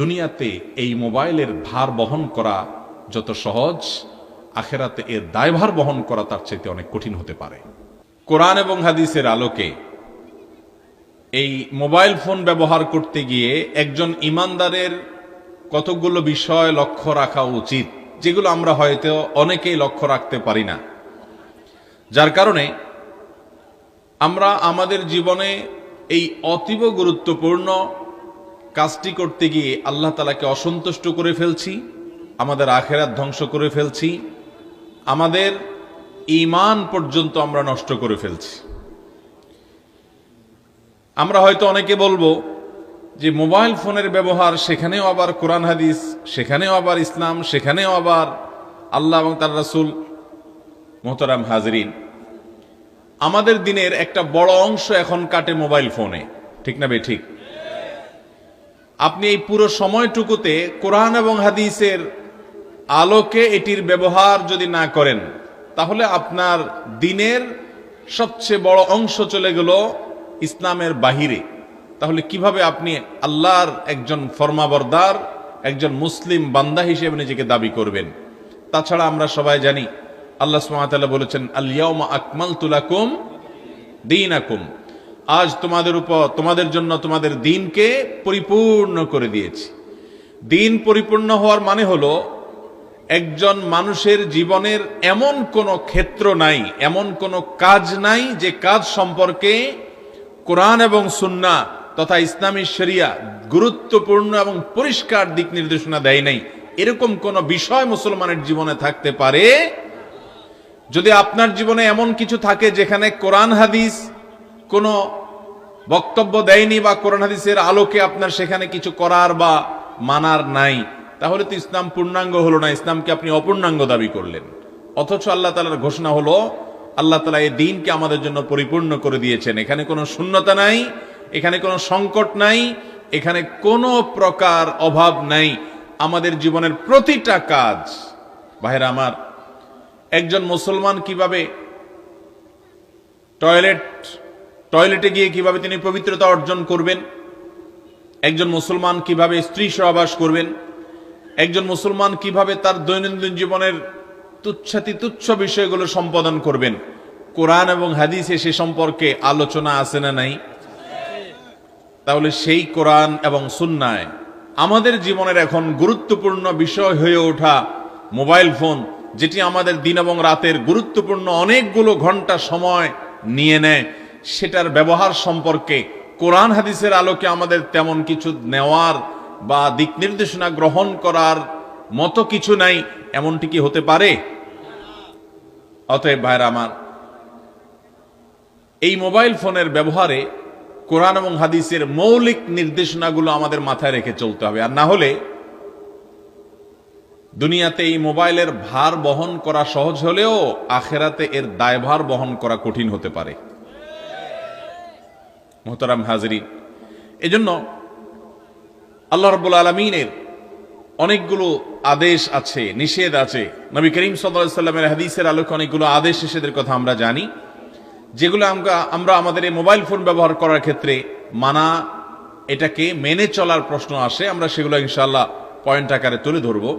দুনিয়াতে এই মোবাইলের ভার বহন করা যত সহজ, আখেরাতে এর দায়ভার বহন করা তার চাইতে অনেক কঠিন হতে পারে। কোরআন এবং হাদিসের আলোকে এই মোবাইল ফোন ব্যবহার করতে গিয়ে একজন ইমানদারের কতগুলো বিষয় লক্ষ্য রাখা উচিত, যেগুলো আমরা হয়তো অনেকেই লক্ষ্য রাখতে পারি না। যার কারণে আমরা আমাদের জীবনে এই অতীব গুরুত্বপূর্ণ কাজটি করতে গিয়ে আল্লাহ তালাকে অসন্তুষ্ট করে ফেলছি, আমাদের আখেরাত ধ্বংস করে ফেলছি, আমাদের ইমান পর্যন্ত আমরা নষ্ট করে ফেলছি। আমরা হয়তো অনেকে বলব যে মোবাইল ফোনের ব্যবহার সেখানেও আবার কোরআন হাদিস, সেখানেও আবার ইসলাম, সেখানেও আবার আল্লাহ এবং তার রাসুল মোহতারাম হাজরিন। আমাদের দিনের একটা বড় অংশ এখন কাটে মোবাইল ফোনে, ঠিক না বে ঠিক? আপনি এই পুরো সময়টুকুতে কোরআন এবং হাদিসের আলোকে এটির ব্যবহার যদি না করেন, তাহলে আপনার দিনের সবচেয়ে বড় অংশ চলে গেল ইসলামের বাহিরে। তাহলে কীভাবে আপনি আল্লাহর একজন ফরমাবরদার, একজন মুসলিম বান্দা হিসেবে নিজেকে দাবি করবেন? তাছাড়া আমরা সবাই জানি, আল্লাহ সুমাতাল্লাহ বলেছেন আলিয়াউমা আকমাল তুলাকুম দিন আকুম আজ তোমাদের উপর, তোমাদের জন্য তোমাদের দিনকে পরিপূর্ণ করে দিয়েছি। দিন পরিপূর্ণ হওয়ার মানে হলো, একজন মানুষের জীবনের এমন কোনো ক্ষেত্র নাই, এমন কোনো কাজ নাই যে কাজ সম্পর্কে কোরআন এবং সুন্না তথা ইসলামী শরিয়া গুরুত্বপূর্ণ এবং পরিষ্কার দিক নির্দেশনা দেয় নাই। এরকম কোন বিষয় মুসলমানের জীবনে থাকতে পারে? যদি আপনার জীবনে এমন কিছু থাকে যেখানে কোরআন হাদিস কোনো বক্তব্য দেয়নি বা কোরআন হাদিসের আলোকে আপনার সেখানে কিছু করার বা মানার নাই, তাহলে তো ইসলাম পূর্ণাঙ্গ হলো না, ইসলামকে আপনি অপূর্ণাঙ্গ দাবি করলেন। অথচ আল্লাহ তালার ঘোষণা হলো, আল্লাহ তালা এই দিনকে আমাদের জন্য পরিপূর্ণ করে দিয়েছেন। এখানে কোনো শূন্যতা নাই, এখানে কোনো সংকট নাই, এখানে কোনো প্রকার অভাব নাই। আমাদের জীবনের প্রতিটা কাজ ভাইরা আমার, একজন মুসলমান কীভাবে টয়লেট টয়লেটে গিয়ে কীভাবে তিনি পবিত্রতা অর্জন করবেন? একজন মুসলমান কীভাবে স্ত্রী সহবাস করবেন? একজন মুসলমান কীভাবে তার দৈনন্দিন জীবনের তুচ্ছাতি তুচ্ছ বিষয়গুলো সম্পাদন করবেন? কোরআন এবং হাদিসে সে সম্পর্কে আলোচনা আছে না নাই? তাহলে সেই কোরআন এবং সুন্নায় আমাদের জীবনের এখন গুরুত্বপূর্ণ বিষয় হয়ে ওঠা মোবাইল ফোন, যেটি আমাদের দিন এবং রাতের গুরুত্বপূর্ণ অনেকগুলো ঘণ্টা সময় নিয়ে নেয়। সেটার ব্যবহার সম্পর্কে কোরআন হাদিসের আলোকে আমাদের তেমন কিছু নেওয়ার বা দিক নির্দেশনা গ্রহণ করার মতো কিছু নাই, এমনটি কি হতে পারে? অতএব ভাইরা আমার, এই মোবাইল ফোনের ব্যবহারে কোরআন এবং হাদিসের মৌলিক নির্দেশনাগুলো আমাদের মাথায় রেখে চলতে হবে। আর না হলে দুনিয়াতে এই মোবাইলের ভার বহন করা সহজ হলেও আখেরাতে এর দায়ভার বহন করা কঠিন হতে পারে। মোহতারাম হাজরি। এজন্য আল্লাহ রব্বুল আলমিনের অনেকগুলো আদেশ আছে, নিষেধ আছে। নবী করিম সাল্লামের হাদিসের আলোকে অনেকগুলো আদেশ নিষেধের কথা আমরা জানি। যেগুলো আমরা আমরা আমাদের এই মোবাইল ফোন ব্যবহার করার ক্ষেত্রে মানা, এটাকে মেনে চলার প্রশ্ন আসে, আমরা সেগুলো ইনশাল্লাহ পয়েন্ট আকারে তুলে ধরবো।